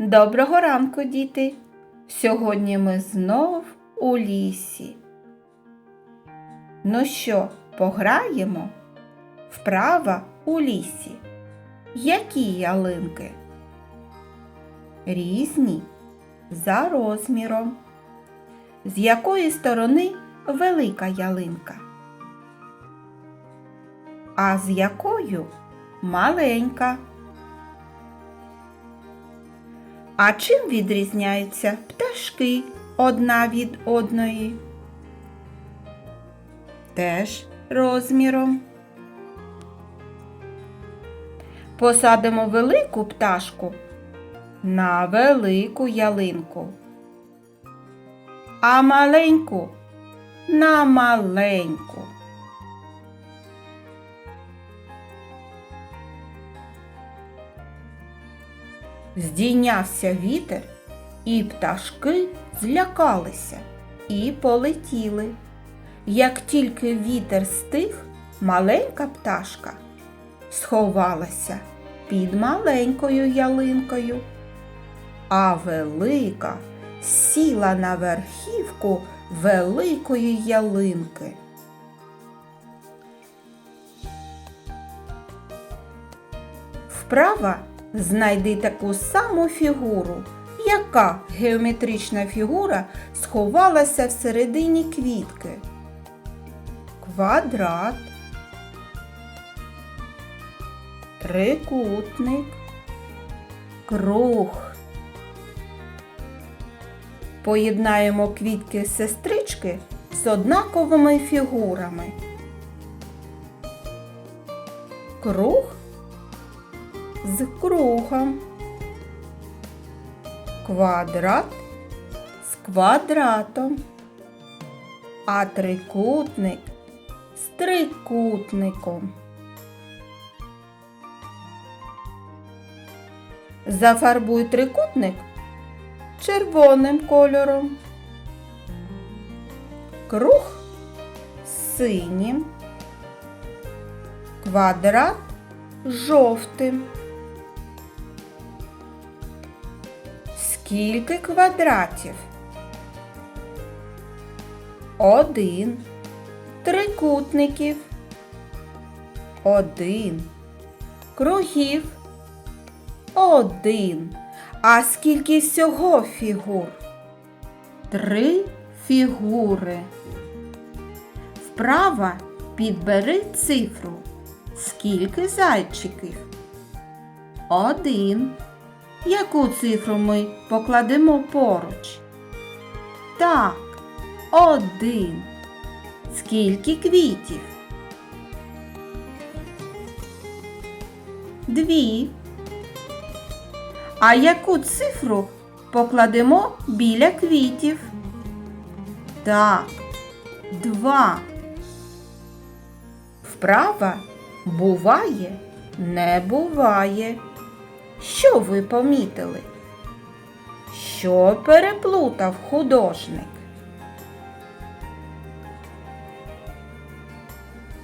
Доброго ранку, діти! Сьогодні ми знов у лісі. Ну що, пограємо? Вправа у лісі. Які ялинки? Різні за розміром. З якої сторони велика ялинка? А з якою маленька? А чим відрізняються пташки одна від одної? Теж розміром. Посадимо велику пташку на велику ялинку, а маленьку на маленьку. Здійнявся вітер, і пташки злякалися і полетіли. Як тільки вітер стих, маленька пташка сховалася під маленькою ялинкою, а велика сіла на верхівку великої ялинки. Вправа знайди таку саму фігуру. Яка геометрична фігура сховалася всередині квітки? Квадрат, трикутник, круг. Поєднаємо квітки сестрички з однаковими фігурами. Круг з кругом. Квадрат з квадратом, а трикутник з трикутником. Зафарбуй трикутник червоним кольором, круг синім, квадрат жовтим. Скільки квадратів? Один. Трикутників. Один. Кругів. Один. А скільки всього фігур? Три фігури. Вправа підбери цифру. Скільки зайчиків? Один. Яку цифру ми покладемо поруч? Так, один. Скільки квітів? Дві. А яку цифру покладемо біля квітів? Так, два. Вправа буває, не буває. Що ви помітили? Що переплутав художник?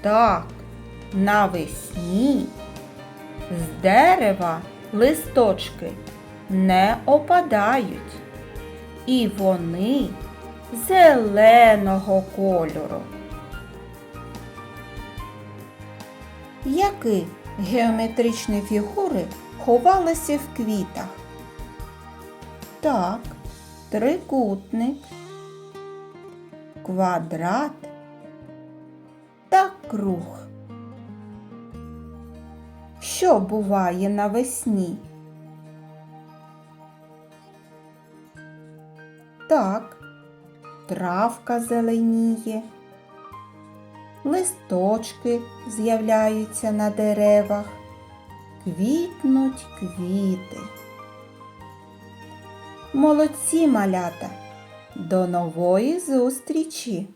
Так, навесні з дерева листочки не опадають, і вони зеленого кольору. Які геометричні фігури ховалися в квітах? Так, трикутник, квадрат та круг. Що буває навесні? Так, травка зеленіє, листочки з'являються на деревах, квітнуть квіти. Молодці малята! До нової зустрічі!